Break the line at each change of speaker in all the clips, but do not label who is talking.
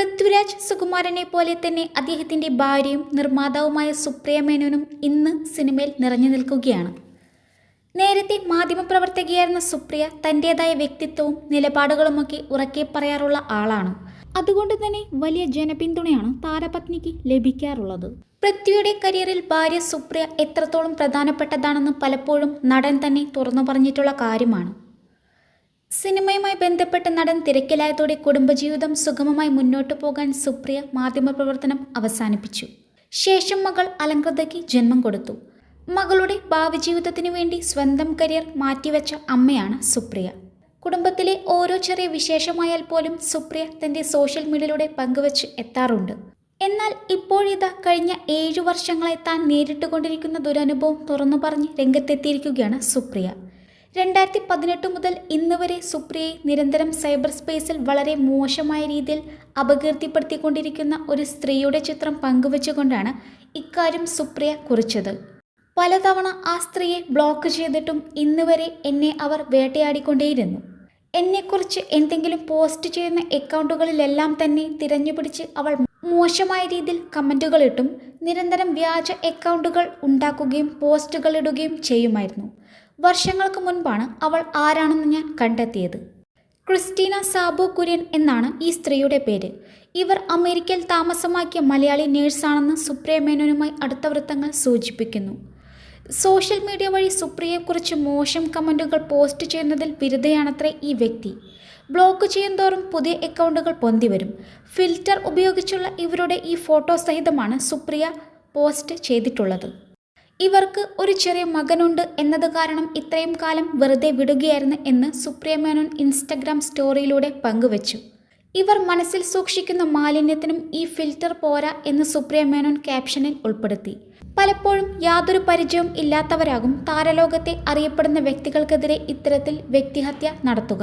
പൃഥ്വിരാജ് സുകുമാരനെ പോലെ തന്നെ അദ്ദേഹത്തിന്റെ ഭാര്യയും നിർമ്മാതാവുമായ സുപ്രിയ മേനോനും ഇന്ന് സിനിമയിൽ നിറഞ്ഞു നിൽക്കുകയാണ്. നേരത്തെ മാധ്യമപ്രവർത്തകയായിരുന്ന സുപ്രിയ തന്റെതായ വ്യക്തിത്വവും നിലപാടുകളുമൊക്കെ ഉറക്കെ പറയാറുള്ള ആളാണ്. അതുകൊണ്ട് തന്നെ വലിയ ജനപിന്തുണയാണ് താരപത്നിക്ക് ലഭിക്കാറുള്ളത്. പൃഥ്വിയുടെ കരിയറിൽ ഭാര്യ സുപ്രിയ എത്രത്തോളം പ്രധാനപ്പെട്ടതാണെന്ന് പലപ്പോഴും നടൻ തന്നെ തുറന്നു പറഞ്ഞിട്ടുള്ള കാര്യമാണ്. സിനിമയുമായി ബന്ധപ്പെട്ട നടൻ തിരക്കിലായതോടെ കുടുംബജീവിതം സുഗമമായി മുന്നോട്ടു പോകാൻ സുപ്രിയ മാധ്യമപ്രവർത്തനം അവസാനിപ്പിച്ചു. ശേഷം മകൾ അലങ്കൃതയ്ക്ക് ജന്മം കൊടുത്തു. മകളുടെ ഭാവി ജീവിതത്തിനു വേണ്ടി സ്വന്തം കരിയർ മാറ്റിവെച്ച അമ്മയാണ് സുപ്രിയ. കുടുംബത്തിലെ ഓരോ ചെറിയ വിശേഷമായാൽ പോലും സുപ്രിയ തന്റെ സോഷ്യൽ മീഡിയയിലൂടെ പങ്കുവച്ച് എത്താറുണ്ട്. എന്നാൽ ഇപ്പോഴിതാ കഴിഞ്ഞ ഏഴു വർഷങ്ങളായി താൻ നേരിട്ടുകൊണ്ടിരിക്കുന്ന ദുരനുഭവം തുറന്നു പറഞ്ഞ് രംഗത്തെത്തിയിരിക്കുകയാണ് സുപ്രിയ. രണ്ടായിരത്തി പതിനെട്ട് മുതൽ ഇന്ന് വരെ സുപ്രിയയെ നിരന്തരം സൈബർ സ്പേസിൽ വളരെ മോശമായ രീതിയിൽ അപകീർത്തിപ്പെടുത്തിക്കൊണ്ടിരിക്കുന്ന ഒരു സ്ത്രീയുടെ ചിത്രം പങ്കുവച്ചുകൊണ്ടാണ് ഇക്കാര്യം സുപ്രിയ കുറിച്ചത്. പലതവണ ആ സ്ത്രീയെ ബ്ലോക്ക് ചെയ്തിട്ടും ഇന്ന് വരെ എന്നെ അവർ വേട്ടയാടിക്കൊണ്ടേയിരുന്നു. എന്നെക്കുറിച്ച് എന്തെങ്കിലും പോസ്റ്റ് ചെയ്യുന്ന അക്കൗണ്ടുകളിലെല്ലാം തന്നെ തിരഞ്ഞുപിടിച്ച് അവൾ മോശമായ രീതിയിൽ കമന്റുകൾ ഇട്ടും നിരന്തരം വ്യാജ അക്കൗണ്ടുകൾ ഉണ്ടാക്കുകയും പോസ്റ്റുകൾ ഇടുകയും ചെയ്യുമായിരുന്നു. വർഷങ്ങൾക്ക് മുൻപാണ് അവൾ ആരാണെന്ന് ഞാൻ കണ്ടെത്തിയത്. ക്രിസ്റ്റീന സാബു കുര്യൻ എന്നാണ് ഈ സ്ത്രീയുടെ പേര്. ഇവർ അമേരിക്കയിൽ താമസമാക്കിയ മലയാളി നേഴ്സാണെന്ന് സുപ്രിയ മേനോനുമായി അടുത്ത വൃത്തങ്ങൾ സൂചിപ്പിക്കുന്നു. സോഷ്യൽ മീഡിയ വഴി സുപ്രിയയെക്കുറിച്ച് മോശം കമന്റുകൾ പോസ്റ്റ് ചെയ്യുന്നതിൽ വിരുദ്ധയാണത്രേ ഈ വ്യക്തി. ബ്ലോക്ക് ചെയ്യുന്തോറും പുതിയ അക്കൗണ്ടുകൾ പൊന്തിവരും. ഫിൽറ്റർ ഉപയോഗിച്ചുള്ള ഇവരുടെ ഈ ഫോട്ടോ സഹിതമാണ് സുപ്രിയ പോസ്റ്റ് ചെയ്തിട്ടുള്ളത്. ഇവർക്ക് ഒരു ചെറിയ മകനുണ്ട് എന്നത് കാരണം ഇത്രയും കാലം വെറുതെ വിടുകയായിരുന്നു എന്ന് സുപ്രിയ മേനോൻ ഇൻസ്റ്റഗ്രാം സ്റ്റോറിയിലൂടെ പങ്കുവച്ചു. ഇവർ മനസ്സിൽ സൂക്ഷിക്കുന്ന മാലിന്യത്തിനും ഈ ഫിൽറ്റർ പോരാ എന്ന് സുപ്രിയ മേനോൻ ക്യാപ്ഷനിൽ ഉൾപ്പെടുത്തി. പലപ്പോഴും യാതൊരു പരിചയവും ഇല്ലാത്തവരാകും താരലോകത്തെ അറിയപ്പെടുന്ന വ്യക്തികൾക്കെതിരെ ഇത്തരത്തിൽ വ്യക്തിഹത്യ നടത്തുക.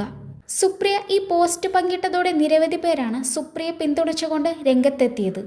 സുപ്രിയ ഈ പോസ്റ്റ് പങ്കിട്ടതോടെ നിരവധി പേരാണ് സുപ്രിയ പിന്തുണച്ചുകൊണ്ട് രംഗത്തെത്തിയത്.